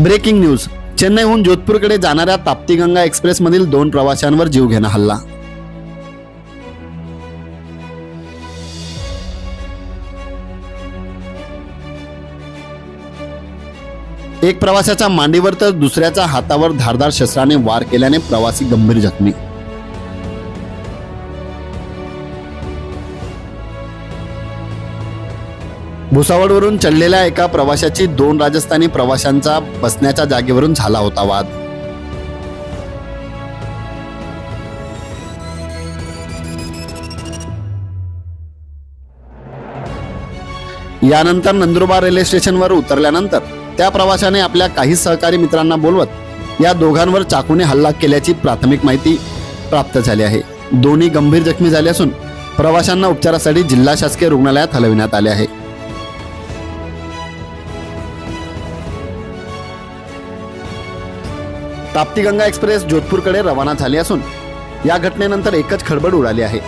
Breaking news. चेन्नईहून जोधपूरकडे जाणाऱ्या ताप्ती गंगा एक्सप्रेसमधील दोन प्रवाशांवर जीवघेणा हल्ला. एक प्रवाशाच्या मांडीवर तर दुसऱ्याच्या हातावर धारदार शस्त्राने वार केल्याने प्रवासी गंभीर जखमी. भुसावळवरून चढलेल्या एका प्रवाशाची दोन राजस्थानी प्रवाशांचा बसण्याच्या जागेवरून झाला होता वाद. यानंतर नंदुरबार रेल्वे स्टेशनवर उतरल्यानंतर त्या प्रवाशाने आपल्या काही सहकारी मित्रांना बोलवत या दोघांवर चाकूने हल्ला केल्याची प्राथमिक माहिती प्राप्त झाली आहे. दोन्ही गंभीर जखमी झाले असून प्रवाशांना उपचारासाठी जिल्हा शासकीय रुग्णालयात हलविण्यात आले आहे. ताप्ती गंगा एक्सप्रेस जोधपूरकडे रवाना झाली असून या घटनेनंतर एकच खळबळ उडाली आहे.